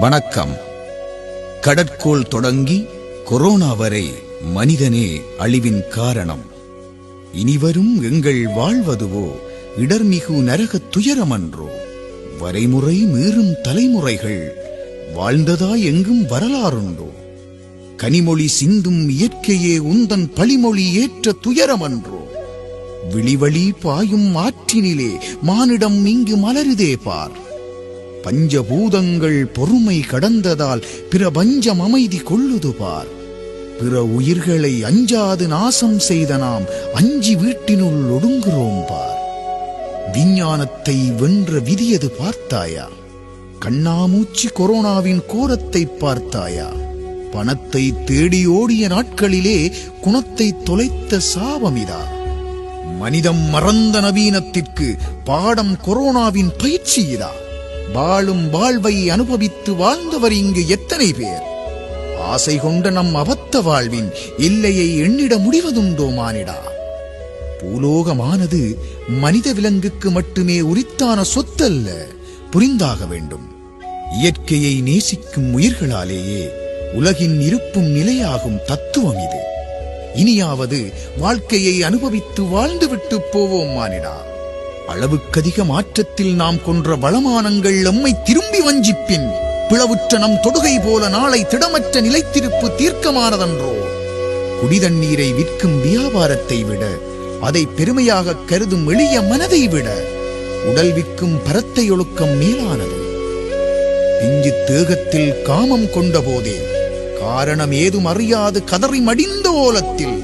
வணக்கம். கடற்கோள் தொடங்கி கொரோனா வரை மனிதனே அழிவின் காரணம். இனிவரும் எங்கள் வாழ்வதுவோ இடர்மிகு நரகத் துயரமன்றோ. வரைமுறை மீறும் தலைமுறைகள் வாழ்ந்ததா எங்கும் வரலாறுண்டோ. கனிமொழி சிந்தும் இயற்கையே உந்தன் பழிமொழி ஏற்ற துயரமன்றோ. விழிவழி பாயும் ஆற்றினிலே மானிடம் இங்கு மலருதே பார். பஞ்சபூதங்கள் பொறுமை கடந்ததால் பிரபஞ்சம் அமைதி கொள்ளுது பார். பிற உயிர்களை அஞ்சாது நாசம் செய்த நாம் அஞ்சி வீட்டினுள் ஒடுங்குறோம் பார். விஞ்ஞானத்தை வென்ற விதியது பார்த்தாயா? கண்ணாமூச்சி கொரோனாவின் கோரத்தை பார்த்தாயா? பணத்தை தேடி ஓடிய நாட்களிலே குணத்தை தொலைத்த சாபமிதா மனிதம் மறந்த நவீனத்திற்கு பாடம் கொரோனாவின் பயிற்சி இதா? வாழும் வாழ்வை அனுபவித்து வாழ்ந்தவர் இங்கு எத்தனை பேர்? ஆசை கொண்ட நம் அபத்த வாழ்வின் எல்லையை எண்ணிட முடிவதுண்டோ மானிடா? பூலோகமானது மனித விலங்குக்கு மட்டுமே உரித்தான சொத்தல்ல புரிந்தாக வேண்டும். இயற்கையை நேசிக்கும் உயிர்களாலேயே உலகின் இருப்பும் நிலையாகும் தத்துவம் இது. இனியாவது வாழ்க்கையை அனுபவித்து வாழ்ந்துவிட்டு போவோம் மானிடா. அளவுக்கதிக மாற்றத்தில் நாம் கொன்ற வளமானங்கள் எம்மை திரும்பி வஞ்சிப்பின் பிளவுற்ற நம் தொடுகை போல நாளை திடமற்ற நிலைத்திருப்பு தீர்க்கமானதன்றோ? குடிதண்ணீரை விற்கும் வியாபாரத்தை விட அதை பெருமையாக கருதும் எளிய மனதை விட உடல் விற்கும் பரத்தை ஒழுக்கம் மேலானது. பிஞ்சு தேகத்தில் காமம் கொண்ட போதே காரணம் ஏதும் அறியாது கதறி மடிந்த ஓலத்தில்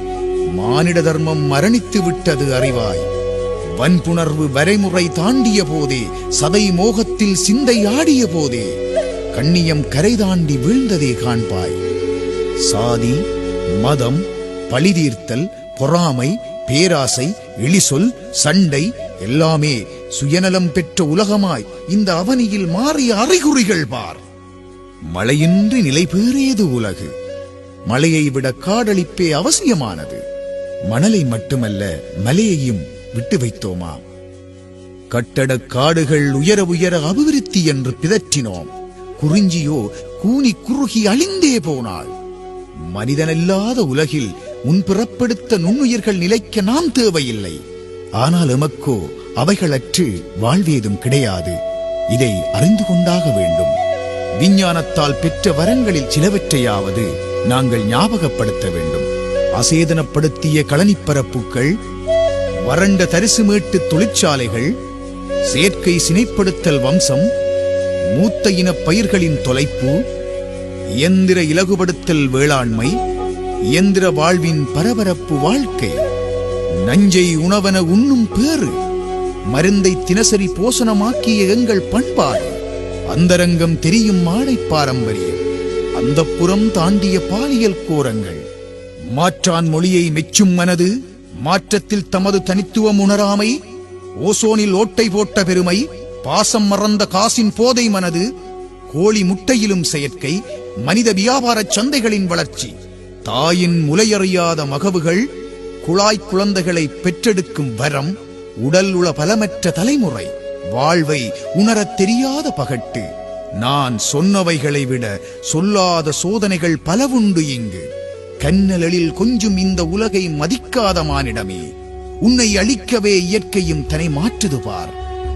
மானிட தர்மம் மரணித்து விட்டது அறிவாய். வன்புணர்வு வரைமுறை தாண்டிய போதே சதை மோகத்தில் சிந்தை ஆடிய போதே கண்ணியம் கரை தாண்டி வீழ்ந்ததே காண்பாய். சாதி மதம் பழிதீர்த்தல் பொறாமை பேராசை இழிசொல் சண்டை எல்லாமே சுயநலம் பெற்ற உலகமாய் இந்த அவனியில் மாறிய அறிகுறிகள் பார். மழையின்றி நிலை பேறியது உலகு. மழையை விட காடழிப்பே அவசியமானது. மணலை மட்டுமல்ல மலையையும் விட்டு வைத்தோமா கட்டடக் காடுகள் உயர உயர அபிவிருத்தி என்று பிதற்றினோம். குறிஞ்சியோ கூனி குறுகி அழிந்தே போனாள். மனிதனல்லாத உலகில் முன்பிறப்படுத்த நுண்ணுயிர்கள் நிலைக்க நாம் தேவையில்லை. ஆனால் எமக்கோ அவைகளற்று வாழ்வேதும் கிடையாது. இதை அறிந்து கொண்டாக வேண்டும். விஞ்ஞானத்தால் பெற்ற வரங்களில் சிலவற்றையாவது நாங்கள் ஞாபகப்படுத்த வேண்டும். அசேதனப்படுத்திய களனிப்பரப்புகள் வறண்ட தரிசுமேட்டு தொழிற்சாலைகள் செயற்கை சினைப்படுத்தல் வம்சம் மூத்த இன பயிர்களின் தொலைப்பு இயந்திர இலகுபடுத்தல் வேளாண்மை இயந்திர வாழ்வின் பரபரப்பு வாழ்க்கை நஞ்சை உணவன உண்ணும் பேறு மருந்தை தினசரி போசனமாக்கிய எங்கள் பண்பாடு அந்தரங்கம் தெரியும் மாடை பாரம்பரியம் அந்த புறம் தாண்டிய பாலியல் கோரங்கள் மாற்றான் மொழியை மெச்சும் மனது மாற்றத்தில் தமது தனித்துவம் உணராமை ஓசோனில் ஓட்டை போட்ட பெருமை பாசம் மறந்த காசின் போதை மனது கோழி முட்டையிலும் செயற்கை மனித வியாபாரச் சந்தைகளின் வளர்ச்சி தாயின் முலையறியாத மகவுகள் குழாய் குழந்தைகளை பெற்றெடுக்கும் வரம் உடல் உள பலமற்ற தலைமுறை வாழ்வை உணரத் தெரியாத பகட்டு. நான் சொன்னவைகளை விட சொல்லாத சோதனைகள் பலவுண்டு இங்கு. கண்ணலெழில் கொஞ்சம் இந்த உலகை மதிக்காத மானிடமே உன்னை அழிக்கவே இயற்கையும் தன்னை மாற்றுது பார்.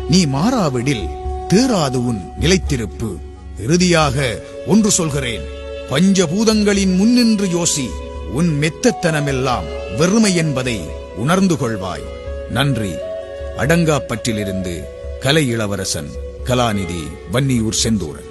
நீ மாறாவிடில் தேராது உன் நிலைத்திருப்பு. இறுதியாக ஒன்று சொல்கிறேன் பஞ்சபூதங்களின் முன்னின்று யோசி உன் மெத்தத்தனமெல்லாம் வெறுமை என்பதை உணர்ந்து கொள்வாய். நன்றி. அடங்காப்பற்றிலிருந்து கலை இளவரசன் கலாநிதி வன்னியூர் செந்தூரன்.